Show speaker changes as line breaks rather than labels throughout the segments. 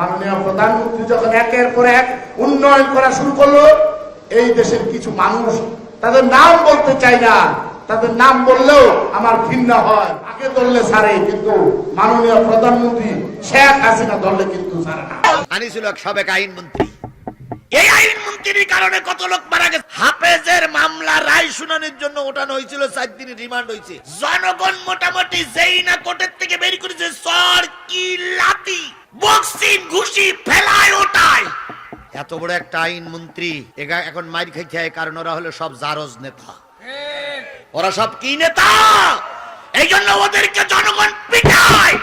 মাননীয় প্রধানমন্ত্রী যখন একের পর এক উন্নয়ন করা শুরু করল, এই দেশের কিছু মানুষ তাদের নাম বলতে চাই না। তাদের নাম বললেও আমার ঘৃণা হয়। আগে ধরলে সারে, কিন্তু মাননীয় প্রধানমন্ত্রী শেখ হাসিনা ধরলে কিন্তু সারে না।
আনিছিল এক সাবেক আইনমন্ত্রী। এই আইনমন্ত্রীর কারণে কত লোক মারা গেছে। হাফেজের মামলা রায় শুনানির জন্য ওঠানো হয়েছিল চার দিনের রিমান্ড হয়েছে। জনগণ মোটামুটি যেই না কোর্টের থেকে বের করেছে, সর কি লাতি বক্সিং ঘুষি ফেলায় ওটায়। এত বড় একটা আইনমন্ত্রী এগা এখন মাইর খাইতে কারণ ওরা হলো সব জারজ নেতা। ওরা সব কি নেতা? এই জন্য ওদেরকে জনগণ পিটায়।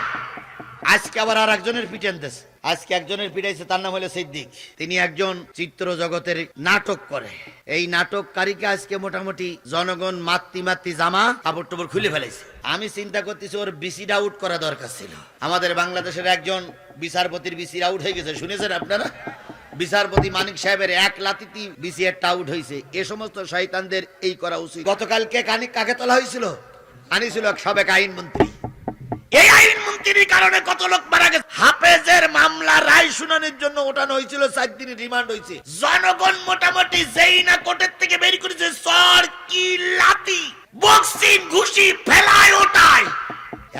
আজকে আবার আর একজনের পিটেন দেশ আজকে একজনের পিটাইছে, তার নাম হলো সিদ্দিক। তিনি একজন চিত্র জগতের নাটক করে। এই নাটককারীকে আজকে মোটামুটি জনগণ মাতৃ মাতৃ জামা কাপড় টুপড় খুলে ফেলেছে আমি চিন্তা করতেছি ওর বিসিড আউট করা দরকার ছিল। আমাদের বাংলাদেশের একজন বিচারপতির বিসির আউট হয়ে গেছে। শুনেছেন আপনারা? বিচারপতি মানিক সাহেবের এক লাতিতি বিসিএর আউট হয়েছে এ সমস্ত শয়তানদের এই করা উচিত। গতকালকে কানিক কাকে তোলা হয়েছিল? আনিছিল সাবেক আইনমন্ত্রী। এই আইনমন্ত্রীর কারণে কত লোক মারা গেছে? হাফেজের মামলা রায় শুনানির জন্য ওঠানো হয়েছিল চার দিনের রিমান্ড হয়েছে। জনগণ মোটামুটি যেই না কোর্টের থেকে বের করেছে, সর কি লাতি বক্সিং ঘুষি ফেলায় ওটায়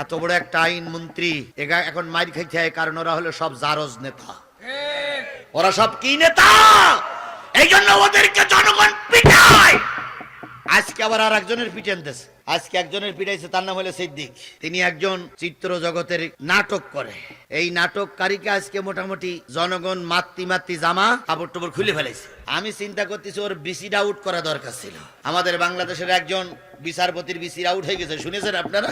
এত বড় একটা আইনমন্ত্রী এগা এখন মাইর হয়, কারণ ওরা হলো সব জারজ নেতা। ওরা সব কি নেতা? এই জন্য ওদেরকে জনগণ পিটায়। আজকে আবার আর একজনের পিটেন দেশ আজকে একজনের পিটাইছে, তার নাম হলো সিদ্দিক। তিনি একজন চিত্র জগতের নাটক করে। এই নাটককারীকে আজকে মোটামুটি জনগণ মাতৃ মাতৃ জামা, কাপড় টুপড় খুলে ফেলেছে আমি চিন্তা করতেছি, ওর বিসিড আউট করা দরকার ছিল। আমাদের বাংলাদেশের একজন বিচারপতির বিসির আউট হয়ে গেছে, শুনেছেন আপনারা?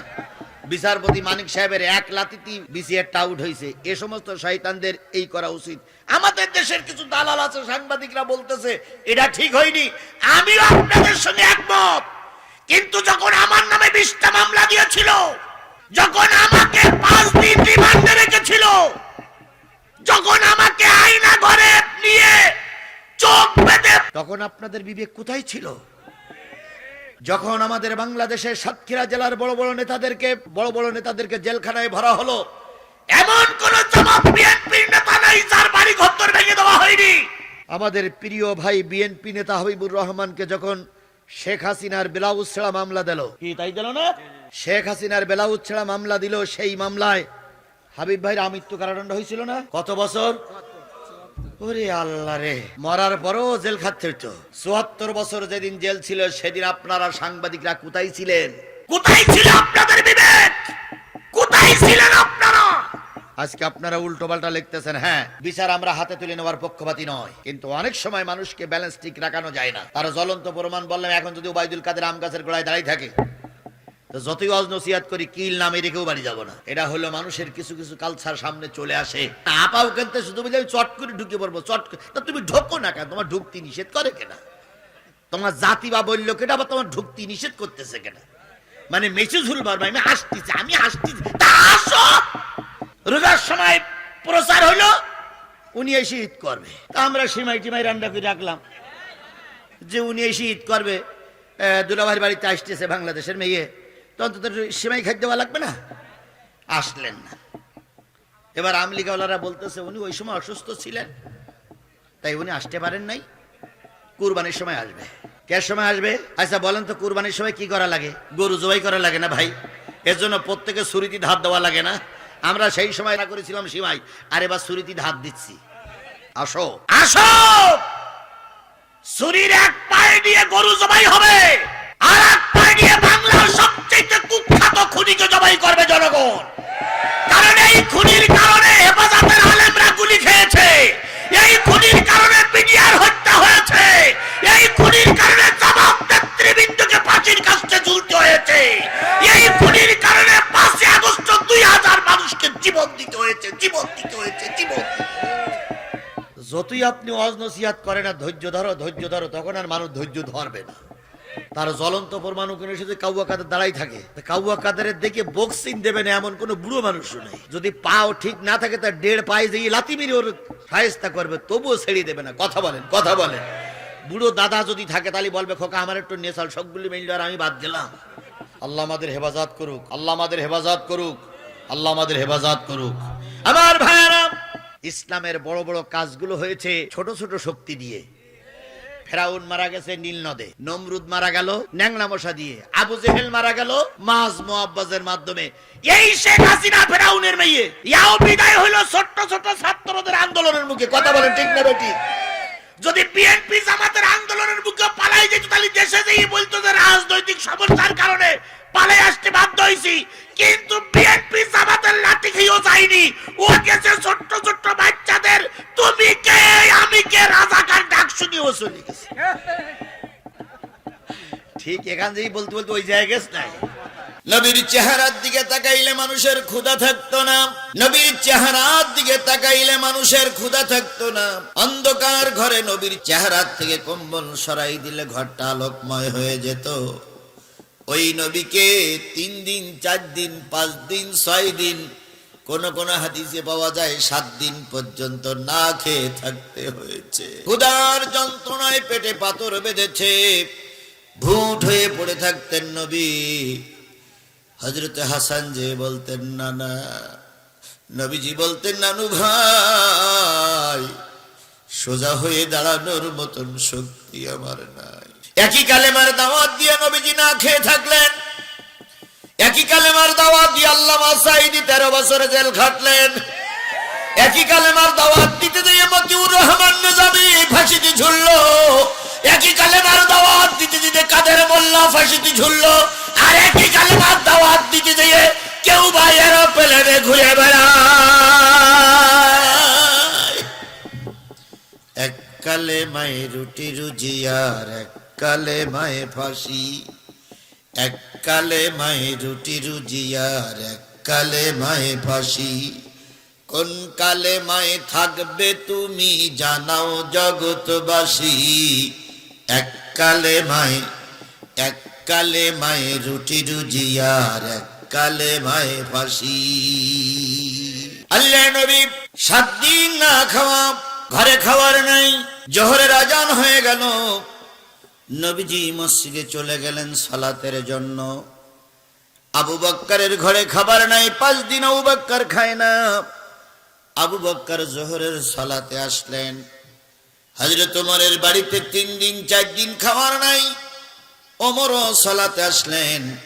বিচারপতি মানিক সাহেবের এক লাতিতি বিসিএর আউট হয়েছে এ সমস্ত শয়তানদের এই করা উচিত। আমাদের দেশের কিছু দালাল আছে, সাংবাদিকরা বলতেছে, এটা ঠিক হয়নি। আমিও আপনাদের সঙ্গে একমত। কিন্তু যখন আমার নামে বিশটা মামলা দিয়েছিল যখন আমাকে পাঁচ দিন রিমান্ডে রেখেছিল যখন আমাকে আয়না ঘরে নিয়ে চোখ বেঁধে তখন আপনাদের বিবেক কোথায় ছিল? যখন আমাদের বাংলাদেশের সাতক্ষীরা জেলার বড় বড় নেতাদেরকে বড় বড় নেতাদেরকে জেলখানায় ভরা হলো এমন কোন জবাব বিএনপির নেতা নাই যার বাড়ি ঘর ভেঙে দেওয়া হয়নি। আমাদের প্রিয় ভাই বিএনপি নেতা হাবিবুর রহমানকে যখন শেখ হাসিনার বেলাউজ ছেড়া মামলা দিল। কি তাই দিল না? শেখ হাসিনার বেলাউজ ছেড়া মামলা দিল সেই মামলায়। হাবিব ভাইয়ের আমৃত্যু কারাদণ্ড হয়েছিল না? কত বছর? ওরে আল্লাহ রে। মরার পরও জেল খাচ্ছে তো। চুয়াত্তর বছর যেদিন জেল ছিল সেদিন আপনারা সাংবাদিকরা কোথায় ছিলেন? কোথায় ছিল আপনাদের আজকে আপনারা উল্টো পাল্টা লিখতেছেন হ্যাঁ বিচার আমরা হাতে তুলে নেওয়ার পক্ষপাতি নয়। কিন্তু অনেক সময় মানুষকে ব্যালেন্স ঠিক রাখানো যায় না। তার জ্বলন্ত প্রমাণ বললাম, এখন যদি ওবায়দুল কাদের আম গাছের গোড়ায় দাঁড়িয়ে থাকে যতই অজ নসিহাত করি, কিল নামে রেখেও বাড়ি যাব না। এটা হলো মানুষের কিছু কিছু কালচার সামনে চলে আসে। আপাও কেনতে শুধু আমি চট করে ঢুকে পড়ব, চট তা তুমি ঢোকো না কেন? তোমার ঢুকতে নিষেধ করে কেনা? তোমার জাতি বা বলল কেনা বা তোমার ঢুকতে নিষেধ করতেছে কেনা? মানে মেসে ঝুল মারবো আমি হাসতেছি আমি হাসতেছি। তা আসো! রোজার সময় প্রচার হলো, উনি এসে ঈদ করবে। তা আমরা সিমাই টিমাই রান্না করে রাখলাম। যে উনি এসে ঈদ করবে দুলাভাইয়ের বাড়িতে আসতেছে বাংলাদেশের মেয়ে। তো সিমাই খাদ্য দেওয়া লাগবে না? আসলেন না। এবার আমলিকাওয়ালারা বলতেছে, উনি ওই সময় অসুস্থ ছিলেন, তাই উনি আসতে পারেন নাই। কুরবানির সময় আসবে। কে সময় আসবে? আচ্ছা বলেন তো কুরবানির সময় কি করা লাগে? গরু জবাই করা লাগে না ভাই? এর জন্য প্রত্যেকে সুরিতি ধার দেওয়া লাগে না? আমরা সেই সময় না করেছিলাম সীমাই। আর এবার সুরিতি ধাপ দিচ্ছি। আসো। আসো! শরীর এক পায়ে দিয়ে গরু জবাই হবে, আর এক পায়ে দিয়ে বাংলার সবচেয়ে কুখ্যাত খুনিকে জবাই করবে জনগণ। জীবন দিতে হয়েছে জীবন দিতে হয়েছে। জীবন যতই আপনি অজ নসিহাত করেন না ধৈর্য ধরো ধৈর্য ধরো, তখন আর মানুষ ধৈর্য ধরবে না। তার জ্বলন্ত পরমাণু কিনে শুধু কাউয়া কাদের দাঁড়াই থাকে কাউয়া কাদের দেখে বক্সিং দেবে না এমন কোন বুড়ো মানুষ নেই। যদি পাও ঠিক না থাকে, তার দেড় পায়ে দিয়ে লাতি মেরে ওর সাহেস্তা করবে, তবুও ছেড়ে দেবে না। কথা বলেন কথা বলেন। বুড়ো দাদা যদি থাকে, তাহলে বলবে, খোকা, আমার একটু নেশাল সবগুলি মেইল আর আমি বাদ দিলাম। আল্লাহ আমাদের হেফাজত করুক, আল্লাহ আমাদের হেফাজত করুক। আল্লাহ আমাদের হেফাজত করুক। আমার ভাইয়ারা, ইসলামের বড় বড় কাজগুলো হয়েছে ছোট ছোট শক্তি দিয়ে। ফেরাউন মারা গেছে নীল নদে, নমরুদ মারা গেল ন্যাংলা মশা দিয়ে, আবু জেহেল মারা গেল মাজ মোয়াব্বাজের মাধ্যমে। এই শেখ হাসিনা ফেরাউনের মেয়ে, ইয়াও বিদায় হইল ছোট্ট ছোট ছাত্রদের আন্দোলনের মুখে। কথা বলেন ঠিক না বেটি? যদি বিএনপি জামাতের আন্দোলনের মুখে পালাই যেত, তাহলে দেশে যেই বলতো যে রাজনৈতিক সমস্যার কারণে পালাই আসতে বাধ্য হয়েছি কিন্তু বিএনপি জামাতের লাঠি খেয়েও যায়নি। ও গেছে ছোট্ট ছোট্ট বাচ্চাদের। তুমি কে? আমি কে? রাজাকার ডাক শুনিয়েও চলে গেছে। ঠিক এখান থেকেই বলতে বলতে ওই জায়গায় গেছ নাই নবীর চেহারার দিকে তাকাইলে মানুষের ক্ষুধা থাকতো না। নবীর চেহারার দিকে তাকাইলে মানুষের ক্ষুধা থাকতো না। অন্ধকার ঘরে নবীর চেহারার থেকে কম্বল সরাই দিলে ঘরটা আলোকময় হয়ে যেত। ওই নবীকে তিন দিন, চার দিন, পাঁচ দিন, ছয় দিন, কোন কোন হাদিসে পাওয়া যায়, সাত দিন পর্যন্ত না খেয়ে থাকতে হয়েছে। ক্ষুধার যন্ত্রণায় পেটে পাথর বেঁধেছে। ভুট হয়ে পড়ে থাকতেন নবী। হজরত হাসান যে বলতেন না না নবীজি বলতেন, নানু ভাই, সোজা হয়ে দাঁড়ানোর মতন শক্তি আমার নাই। একই কালেমার দাওয়াত দিয়ে নবীজি না খেয়ে থাকলেন। একই কালেমার দাওয়াত দিয়ে আল্লাহ সাইদি তেরো বছরে জেল খাটলেন। একই কালেমার দাওয়াত দিতে দিয়ে মতিউর রহমান নিজামী ফাঁসিতে ঝুললো। একই কালেমার দাওয়াত দিতে দিতে কাদের মোল্লা ফাঁসিতে ঝুললো। আর একই কালেমার দাওয়াত দিতে দিয়ে কেউ বা এরোপ্লেনে ঘুরে বেড়ায়। এক কালে মায়ে রুটি রুজিয়ার এক কালে মায়ে ফাঁসি এক কালে মায়ে রুটি রুজিয়ার এক কালে মায়ে ফাঁসি। কোন কালে মায়ে থাকবে তুমি জানাও জগৎবাসী। এক কালে মায়ে এক কালে মায়ে রুটি রুজিয়ার এক কালে মায়ে ফাঁসি। আল্লাহ নবী সাত দিন না খাওয়া, ঘরে খাওয়ার নাই, জোহরের আজান হয়ে গেল। নবীজি মসজিদে চলে গেলেন সালাতের জন্য। আবু বক্কারের ঘরে খাবার নাই, পাঁচ দিন আবু বক্কার খায় না। আবু বক্কার জোহরের সালাতে আসলেন। হজরত ওমরের বাড়িতে তিন দিন, চার দিন খাবার নাই। ওমরও সালাতে আসলেন।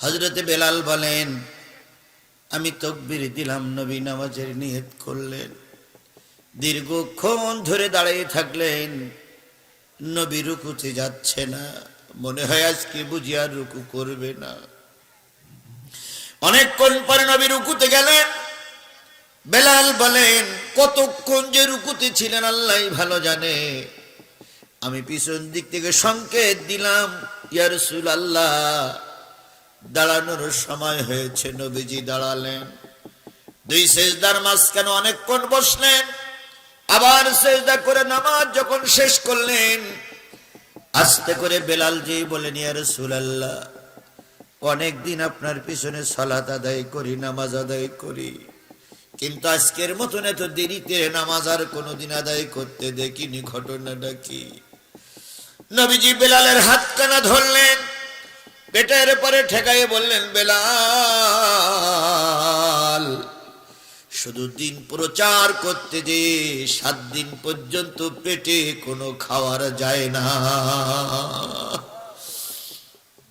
হজরতে বেলাল বলেন, আমি তকবির দিলাম, নবী নামাজের নিয়ত করলেন। দীর্ঘক্ষণ ধরে দাঁড়িয়ে থাকলেন। নবী রুকুতে যাচ্ছে না। মনে হয় আজকে বুঝি আর রুকু করবে না। অনেকক্ষণ পরে নবী রুকুতে গেলেন। বেলাল বলেন, কতক্ষণ যে রুকুতে ছিলেন আল্লাহ ভালো জানে। আমি পিছন দিক থেকে সংকেত দিলাম ইয়ারসুল আল্লাহ দাঁড়ানোর সময় হয়েছে নবীজি দাঁড়ালেন। দুই শেষদার মাঝখানে অনেকক্ষণ বসলেন। আবার সেজদা করে নামাজ যখন শেষ করলেন, আস্তে করে বেলাল জি বলেন ইয়া রাসূলুল্লাহ, অনেকদিন আপনার পিছনে সালাত আদায় করি, নামাজ আদায় করি, কিন্তু আজকের মতন এত দেরিতে নামাজ আর কোনোদিন আদায় করতে দেখিনি, ঘটনাটা কি? নবীজি বেলালের হাত হাতখানা ধরলেন, পেটের পরে ঠেকাইয়ে বললেন, বেলাল শুধু দিন প্রচার করতে যে সাত দিন পর্যন্ত পেটে কোনো খাওয়ার যায় না।